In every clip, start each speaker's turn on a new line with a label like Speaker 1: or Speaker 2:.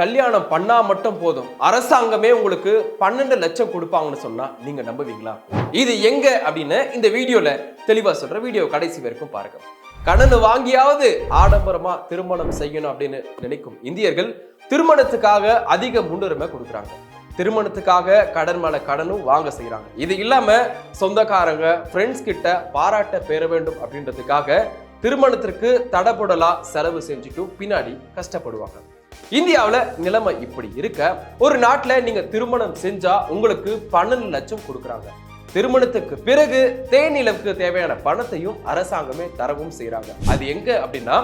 Speaker 1: கல்யாணம் பண்ணா மட்டும் போதும். அரசாங்கமே உங்களுக்கு பன்னெண்டு லட்சம் கொடுப்பாங்கன்னு சொன்னா நீங்க நம்புவீங்களா? இது எங்க அப்படின்னு இந்த வீடியோல தெளிவா சொல்ற வீடியோ கடைசி வரைக்கும் பாருங்க. கடன் வாங்கியாவது ஆடம்பரமா திருமணம் செய்யணும் அப்படின்னு நினைக்கும் இந்தியர்கள் திருமணத்துக்காக அதிக முன்னுரிமை கொடுக்குறாங்க. திருமணத்துக்காக கடன் மேல கடனும் வாங்க செய்யறாங்க இது இல்லாம சொந்தக்காரங்க ஃப்ரெண்ட்ஸ் கிட்ட பாராட்ட பெற வேண்டும் அப்படின்றதுக்காக திருமணத்திற்கு தடபுடலா செலவு செஞ்சுட்டு பின்னாடி கஷ்டப்படுவாங்க. இந்தியாவில் நிலைமை இப்படி இருக்க ஒரு நாட்டில் நீங்க திருமணம் செஞ்சா உங்களுக்கு பன்னெண்டு லட்சம் கொடுக்குறாங்க. திருமணத்துக்கு பிறகு தேனிலவுக்கு தேவையான பணத்தையும் அரசாங்கமே தரவும் செய்கிறாங்க அது எங்க அப்படின்னா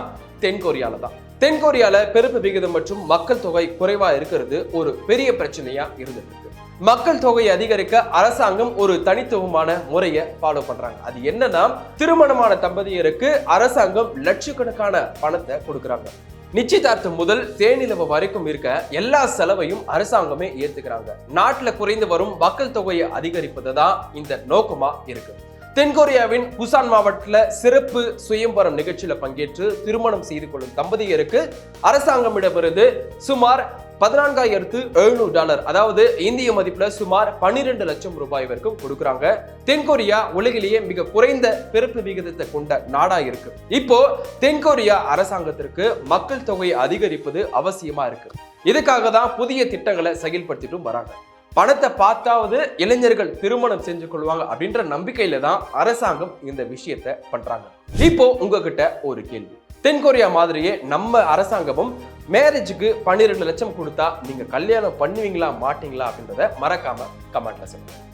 Speaker 1: தென்கொரியால தான். தென்கொரியால பிறப்பு விகிதம் மற்றும் மக்கள் தொகை குறைவா இருக்கிறது ஒரு பெரிய பிரச்சனையா இருந்துட்டு இருக்கு. மக்கள் தொகையை அதிகரிக்க அரசாங்கம் ஒரு தனித்துவமான முறையை ஃபாலோ பண்றாங்க. அது என்னன்னா திருமணமான தம்பதியருக்கு அரசாங்கம் லட்சக்கணக்கான பணத்தை கொடுக்குறாங்க. நிச்சயதார்த்தம் முதல் தேனிலவு வரைக்கும் இருக்க எல்லா செலவையும் அரசாங்கமே ஏத்துக்கிறாங்க. நாட்டுல குறைந்து வரும் மக்கள் தொகையை அதிகரிப்பது தான் இந்த நோக்கமா இருக்கு. தென்கொரியாவின் புசான் மாவட்டத்தில் சிறப்பு சுயம்பரம் நிகழ்ச்சியில பங்கேற்று திருமணம் செய்து கொள்ளும் தம்பதியருக்கு அரசாங்கமிடமிருந்து சுமார் பதினான்காயிரத்து எழுநூறு டாலர் அதாவது இந்திய மதிப்புல சுமார் பன்னிரெண்டு லட்சம் ரூபாய் வரைக்கும் கொடுக்குறாங்க. தென்கொரியா உலகிலேயே மிக குறைந்த பிறப்பு விகிதத்தை கொண்ட நாடா இருக்கு. இப்போ தென்கொரியா அரசாங்கத்திற்கு மக்கள் தொகையை அதிகரிப்பது அவசியமா இருக்கு. இதுக்காக தான் புதிய திட்டங்களை செயல்படுத்திட்டும் வராங்க. பணத்தை பார்த்தாவது இளைஞர்கள் திருமணம் செஞ்சு கொள்வாங்க அப்படின்ற நம்பிக்கையில தான் அரசாங்கம் இந்த விஷயத்தை பண்றாங்க. இப்போ உங்ககிட்ட ஒரு கேள்வி. தென்கொரியா மாதிரியே நம்ம அரசாங்கமும் மேரேஜுக்கு பன்னிரெண்டு லட்சம் கொடுத்தா நீங்க கல்யாணம் பண்ணுவீங்களா மாட்டீங்களா அப்படின்றத மறக்காமல் கமெண்ட்ல சொல்லுங்கள்